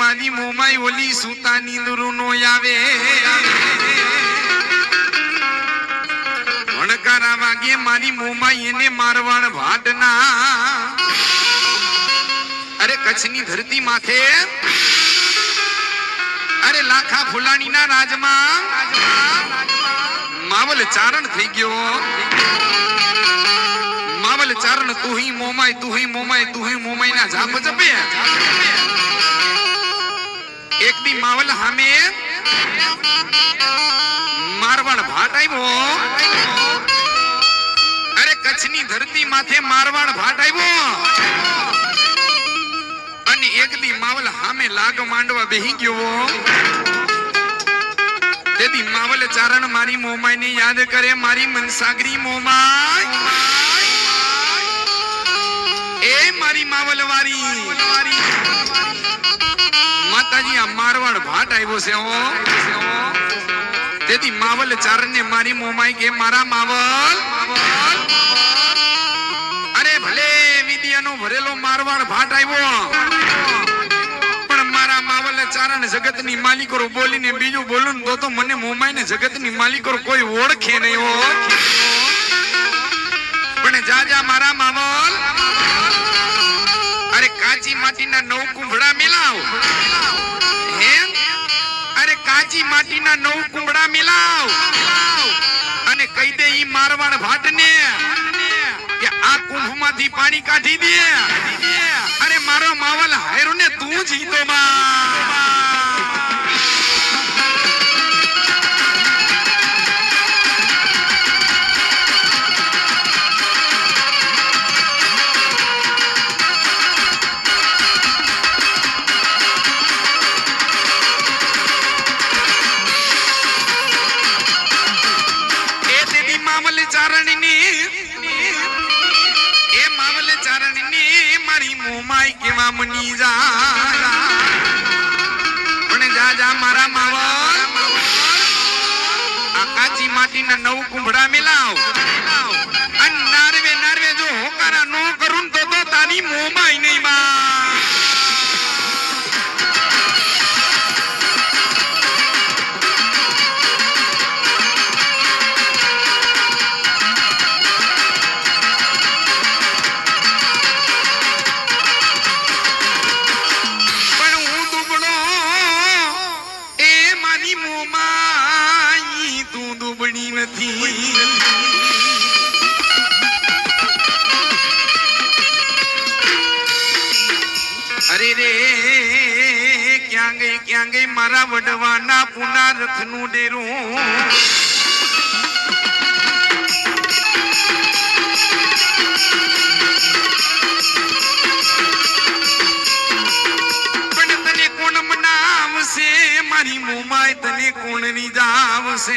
મારી મોમાય ઓલી સુતા નીંદરું નો આવે. ભણકારા વાગે મારી મોમાય એને મારવાડ વાડના. અરે કચ્છની ધરતી માથે. અરે લાખા ફુલાણીના રાજમાં. માવલ ચારણ થઈ ગયો. માવલ ચારણ તુહી મોમાય તુહી મોમાય તુહી મોમાય ના જાપ જપે એક દી માવલ હામે મારવાડ ભાટ આવ્યો અરે કચ્છની ધરતી માથે મારવાડ ભાટ આવ્યો અને એક દી માવલ હામે લાગ માંડવા બેહી ગયો. તેથી માવલ ચારણ મારી મોમાઈ ને યાદ કરે, મારી મનસાગરી મોમાઈ. એ મારી માવલ વારી માતાજી, આ મારવાડ ભાટ આવ્યો છે ઓ તેથી માવલ ચારણ ને મારી મોમાઈ કે મારા માવલ? અરે ભલે વિદ્યાનો ભરેલો મારવાડ ભાટ આવ્યો. પણ મારા માવલ ચારણ જગતની માલિકો બોલીને બીજું બોલું ને તો તો મને મોમાઈને જગતની માલિકો કોઈ ઓળખે નહીં હો. પણ જા જા મારા માવલ. કાચી માટીના નવ કુંભડા મિલાવ અરે કાચી માટીના નવ કુંભડા મિલાવ અને કહી દે ઈ મારવાડ ભાટને કે આ કુંભમાંથી પાણી કાઢી દે. અરે મારો માવલ હાયરો ને તું જીતો મામલ ચારણની મારી મોમાઈ કેવા મની જા પણ જા જા, મારા માવલ આ કાચી માટીના નવ કુંભડા મિલાવ. અને નારવે નારવે જો અરે રે ક્યાં ગઈ ક્યાં ગઈ મારા વડવાના પુના રથનું ડેરું? મારી મોમાય તને કોણ રીઝાવશે?